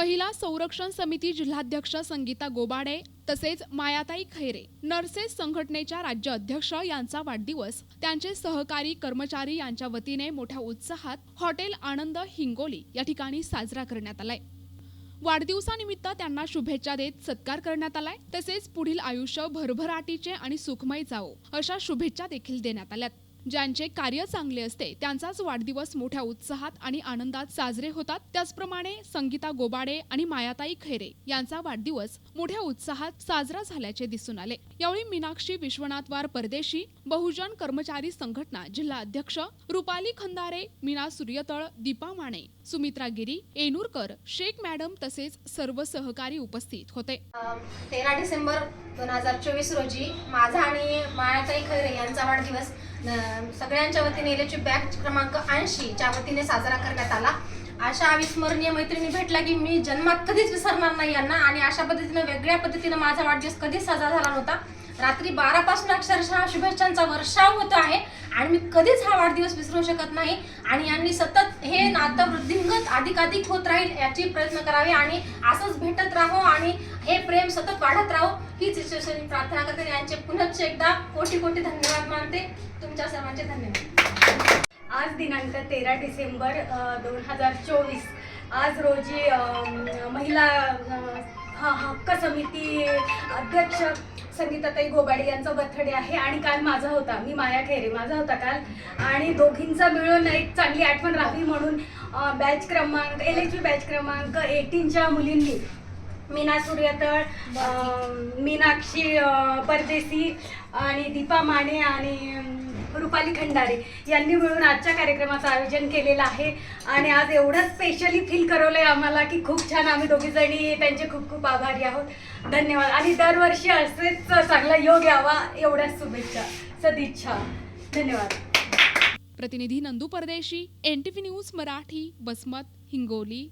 संरक्षण समिती जिल्हाध्यक्ष संगीता गोबाडे तसेच मायाताई खैरे नर्सेस संघटनेच्या राज्य अध्यक्ष यांचा वाढदिवस त्यांचे सहकारी कर्मचारी यांच्या वतीने मोठ्या उत्साहात हॉटेल आनंद हिंगोली या ठिकाणी साजरा करण्यात आलाय. वाढदिवसानिमित्त त्यांना शुभेच्छा देत सत्कार करण्यात आलाय तसेच पुढील आयुष्य भरभराटीचे आणि सुखमय जावो अशा शुभेच्छा देखील देण्यात आल्यात. ज्यांचे कार्य चांगले असते त्यांचाच वाढदिवस मोठ्या उत्साहात आणि आनंदात साजरे होतात. त्याचप्रमाणे संगीता गोबाडे आणि मायाताई खैरे यांचा वाढदिवस मोठ्या उत्साहात साजरा झाल्याचे दिसून आले. यावेळी मीनाक्षी विश्वनाथवार परदेशी बहुजन कर्मचारी संघटना जिल्हा अध्यक्ष रुपाली खंदारे मीना सूर्यतळ दीपा माने सुमित्रा गिरी एनूरकर शेख मॅडम तसेच सर्व सहकारी उपस्थित होते. तेरा डिसेंबर दोन हजार चोवीस रोजी माझा आणि मायाताई खैरे यांचा वाढदिवस सगळ्यांच्या वतीने इलेक्ट्री बॅग क्रमांक ऐंशी च्या वतीने साजरा करण्यात आला. अशा अविस्मरणीय मैत्रिणी भेटला की मी जन्मात कधीच विसरणार नाही यांना आणि अशा पद्धतीनं वेगळ्या पद्धतीनं माझा वाढदिवस कधीच साजरा झाला नव्हता. रात्री बारापासून अक्षरशः शुभेच्छांचा वर्षाव होत आहे. आणि मी कधीच हा वाढदिवस विसरू शकत नाही. आणि यांनी सतत हे नातं वृद्धिंगत अधिकाधिक होत राहील याची प्रयत्न करावे आणि असंच भेटत राहो आणि हे प्रेम सतत वाढत राहो हीच ईश्वरचरणी प्रार्थना करते. यांचे पुनश्च एकदा कोटी कोटी धन्यवाद मानते. तुमच्या सर्वांचे धन्यवाद. आज दिनांक तेरा डिसेंबर दोन हजार चोवीस. आज रोजी महिला हा हक्क समिती अध्यक्ष संगीताताई गोबाडे यांचा बर्थडे आहे आणि काल माझा होता. मी माया खेरे माझा होता काल. आणि दोघींचा मिळून एक चांगली आठवण राहावी म्हणून बॅच क्रमांक एल एच बॅच क्रमांक एटीनच्या मुलींनी. मीना सूर्यतळ मीनाक्षी परदेसी आणि दीपा माने आणि रुपाली खंडारे यांनी मिळून आजच्या कार्यक्रमाचं आयोजन केलेलं आहे. आणि आज एवढं स्पेशली फील करवलं आहे आम्हाला की खूप छान आम्ही दोघी जणी त्यांचे खूप खूप आभारी आहोत. धन्यवाद. आणि दरवर्षी असेच चांगला योग यावा एवढ्याच शुभेच्छा. सदिच्छा. धन्यवाद. प्रतिनिधी नंदू परदेशी एनटीव्ही न्यूज मराठी बसमत हिंगोली.